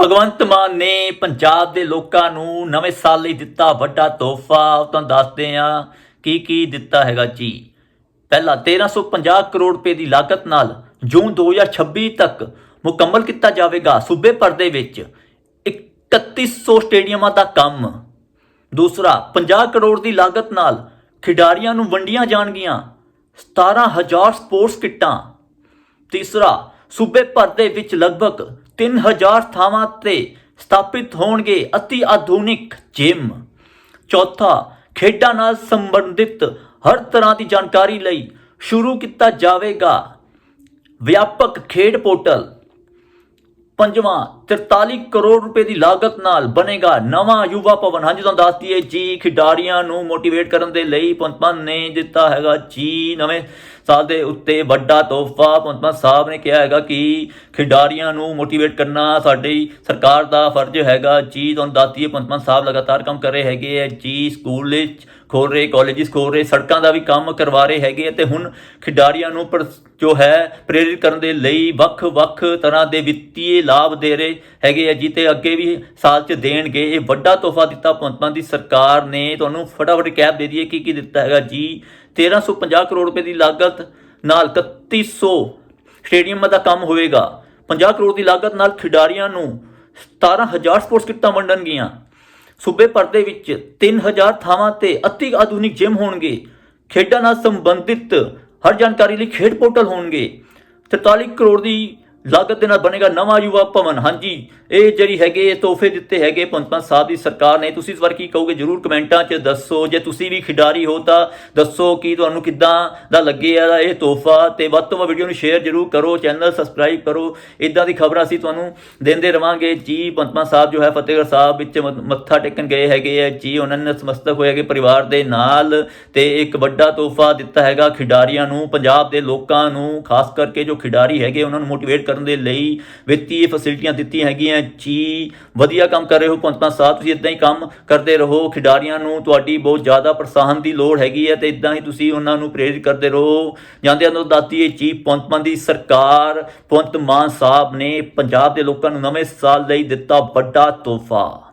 ਭਗਵੰਤ ਮਾਨ ਨੇ ਪੰਜਾਬ ਦੇ ਲੋਕਾਂ ਨੂੰ ਨਵੇਂ ਸਾਲ ਲਈ ਦਿੱਤਾ ਵੱਡਾ ਤੋਹਫਾ। ਤੁਹਾਨੂੰ ਦੱਸਦੇ ਆ ਕੀ ਕੀ ਦਿੱਤਾ ਹੈਗਾ ਜੀ। ਪਹਿਲਾ 1350 ਕਰੋੜ ਰੁਪਏ ਦੀ ਲਾਗਤ ਨਾਲ ਜੂਨ 2026 ਤੱਕ ਮੁਕੰਮਲ ਕੀਤਾ ਜਾਵੇਗਾ ਸੂਬੇ ਭਰ ਦੇ ਵਿੱਚ। 3100 ਸਟੇਡੀਅਮਾਂ ਦਾ ਕੰਮ। ਦੂਸਰਾ 50 ਕਰੋੜ ਦੀ ਲਾਗਤ ਨਾਲ ਖਿਡਾਰੀਆਂ ਨੂੰ ਵੰਡੀਆਂ ਜਾਣਗੀਆਂ। 17000 ਸਪੋਰਟਸ ਕਿੱਟਾਂ। ਤੀਸਰਾ ਸੂਬੇ ਭਰ ਦੇ ਵਿੱਚ ਲਗਭਗ 3000 ਥਾਵਾਂ ਤੇ ਸਥਾਪਿਤ ਹੋਣਗੇ ਅਤੀ ਆਧੁਨਿਕ ਜਿਮ। ਚੌਥਾ, ਖੇਡਾਂ ਨਾਲ ਸੰਬੰਧਿਤ ਹਰ ਤਰ੍ਹਾਂ ਦੀ ਜਾਣਕਾਰੀ ਲਈ ਸ਼ੁਰੂ ਕੀਤਾ ਜਾਵੇਗਾ। ਵਿਆਪਕ ਖੇਡ ਪੋਰਟਲ ਪੰਜਵਾਂ 43 ਕਰੋੜ ਰੁਪਏ ਦੀ ਲਾਗਤ ਨਾਲ ਬਣੇਗਾ ਨਵਾਂ ਯੁਵਾ ਭਵਨ। ਹਾਂਜੀ, ਤੁਹਾਨੂੰ ਦੱਸ ਦਈਏ, ਜੀ ਖਿਡਾਰੀਆਂ ਨੂੰ ਮੋਟੀਵੇਟ ਕਰਨ ਦੇ ਲਈ ਪੰਤਪਨ ਨੇ ਦਿੱਤਾ ਹੈਗਾ ਜੀ ਨਵੇਂ ਸਾਲ ਦੇ ਉੱਤੇ ਵੱਡਾ ਤੋਹਫਾ। ਪੰਤਪਨ ਸਾਹਿਬ ਨੇ ਕਿਹਾ ਹੈਗਾ ਕਿ ਖਿਡਾਰੀਆਂ ਨੂੰ ਮੋਟੀਵੇਟ ਕਰਨਾ ਸਾਡੀ ਸਰਕਾਰ ਦਾ ਫਰਜ਼ ਹੈਗਾ। ਜੀ, ਤੁਹਾਨੂੰ ਦੱਸ ਦਈਏ ਪੰਤਪਨ ਸਾਹਿਬ ਲਗਾਤਾਰ ਕੰਮ ਕਰ ਰਹੇ ਹੈਗੇ ਹੈ ਜੀ, ਸਕੂਲ ਵਿੱਚ ਖੋਲ ਰਹੇ ਕਾਲਜਿਸ ਖੋਲ ਰਹੇ, ਸੜਕਾਂ ਦਾ ਵੀ ਕੰਮ ਕਰਵਾ ਰਹੇ ਹੈਗੇ ਆ ਤੇ ਹੁਣ ਖਿਡਾਰੀਆਂ ਨੂੰ ਪਰ- ਜੋ ਹੈ ਪ੍ਰੇਰਿਤ ਕਰਨ ਦੇ ਲਈ ਵੱਖ-ਵੱਖ ਤਰ੍ਹਾਂ ਦੇ ਵਿੱਤੀ ਲਾਭ ਦੇ ਰਹੇ ਹੈਗੇ ਆ ਜੀ ਤੇ ਅੱਗੇ ਵੀ ਸਾਲ 'ਚ ਦੇਣਗੇ। ਇਹ ਵੱਡਾ ਤੋਹਫਾ ਦਿੱਤਾ ਭਗਵੰਤ ਦੀ ਸਰਕਾਰ ਨੇ। ਤੁਹਾਨੂੰ ਫਟਾਫਟ ਕੈਪ ਦੇ ਦਈਏ ਕੀ ਕੀ ਦਿੱਤਾ ਹੈਗਾ? ਜੀ 1350 ਕਰੋੜ ਰੁਪਏ ਦੀ ਲਾਗਤ ਨਾਲ 3100 ਸਟੇਡੀਅਮਾਂ ਦਾ ਕੰਮ ਹੋਵੇਗਾ। 50 ਕਰੋੜ ਦੀ ਲਾਗਤ ਨਾਲ ਖਿਡਾਰੀਆਂ ਨੂੰ 17000 ਸਪੋਰਟਸ ਕਿੱਟਾਂ ਵੰਡਣਗੀਆਂ। ਸੂਬੇ ਭਰ ਦੇ ਵਿੱਚ 3000 ਥਾਵਾਂ ਤੇ ਅਤਿ ਆਧੁਨਿਕ ਜਿਮ ਹੋਣਗੇ। ਖੇਡਾਂ ਨਾਲ ਸੰਬੰਧਿਤ ਹਰ ਜਾਣਕਾਰੀ ਲਈ ਖੇਡ ਪੋਰਟਲ ਹੋਣਗੇ। 43 ਕਰੋੜ ਦੀ ਲਾਗਤ ਦੇ ਨਾਲ ਬਣੇਗਾ ਨਵਾਂ ਯੁਵਾ ਭਵਨ। ਹਾਂਜੀ, ਇਹ ਜਿਹੜੀ ਹੈਗੇ ਇਹ ਤੋਹਫੇ ਦਿੱਤੇ ਹੈਗੇ ਪੰਤਪਨ ਸਾਹਿਬ ਦੀ ਸਰਕਾਰ ਨੇ। ਤੁਸੀਂ ਇਸ ਵਾਰ ਕੀ ਕਹੋਗੇ? ਜਰੂਰ ਕਮੈਂਟਾਂ 'ਚ ਦੱਸੋ। ਜੇ ਤੁਸੀਂ ਵੀ ਖਿਡਾਰੀ ਹੋ ਤਾਂ ਦੱਸੋ ਕਿ ਤੁਹਾਨੂੰ ਕਿੱਦਾਂ ਦਾ ਲੱਗੇ ਆ ਇਹ ਤੋਹਫਾ। ਤੇ ਵੱਧ ਤੋਂ ਵੱਧ ਵੀਡੀਓ ਨੂੰ ਸ਼ੇਅਰ ਜਰੂਰ ਕਰੋ, ਚੈਨਲ ਸਬਸਕ੍ਰਾਈਬ ਕਰੋ। ਇਦਾਂ ਦੀ ਖਬਰਾਂ ਅਸੀਂ ਤੁਹਾਨੂੰ ਦਿੰਦੇ ਰਵਾਂਗੇ। ਜੀ ਪੰਤਪਨ ਸਾਹਿਬ ਜੋ ਹੈ ਫਤਿਹਗੜ੍ਹ ਸਾਹਿਬ ਵਿੱਚ ਮ- ਮੱਥਾ ਟੇਕਣ ਗਏ ਹੈਗੇ ਆ। ਜੀ, ਉਹਨਾਂ ਨੇ ਸਮਸਤਕ ਹੋਏ ਹੈਗੇ ਪਰਿਵਾਰ ਦੇ ਨਾਲ। ਤੇ ਇੱਕ ਵੱਡਾ ਤੋਹਫਾ ਦਿੱਤਾ ਹੈਗਾ ਖਿਡਾਰੀਆਂ ਨੂੰ, ਪੰਜਾਬ ਦੇ ਲੋਕਾਂ ਨੂੰ, ਖਾਸ ਕਰਕੇ ਜੋ ਖਿਡਾਰੀ ਹੈਗੇ ਉਹਨਾਂ ਨੂੰ ਮੋਟੀਵੇਟ ਕਰਨ ਦੇ ਲਈ ਵਿੱਤੀ ਫੈਸਿਲਿਟੀਆਂ ਦਿੱਤੀਆਂ ਹੈਗੀਆਂ। ਜੀ, ਵਧੀਆ ਕੰਮ ਕਰ ਰਹੇ ਹੋ ਪੰਤਪਨ ਸਾਹਿਬ, ਤੁਸੀਂ ਇਦਾਂ ਹੀ ਕੰਮ ਕਰਦੇ ਰਹੋ। ਖਿਡਾਰੀਆਂ ਨੂੰ ਤੁਹਾਡੀ ਬਹੁਤ ਜ਼ਿਆਦਾ ਪ੍ਰੋਤਸਾਹਨ ਦੀ ਲੋੜ ਹੈਗੀ ਹੈ ਤੇ ਇਦਾਂ ਹੀ ਤੁਸੀਂ ਉਹਨਾਂ ਨੂੰ ਪ੍ਰੇਰਿਤ ਕਰਦੇ ਰਹੋ। ਜਾਂਦੇ ਨੂੰ ਦੱਸਦੀ ਹੈ ਜੀ ਪੰਤਪਨ ਦੀ ਸਰਕਾਰ ਪੰਤ ਮਾਨ ਸਾਹਿਬ ਨੇ ਪੰਜਾਬ ਦੇ ਲੋਕਾਂ ਨੂੰ ਨਵੇਂ ਸਾਲ ਲਈ ਦਿੱਤਾ ਵੱਡਾ ਤੋਹਫਾ।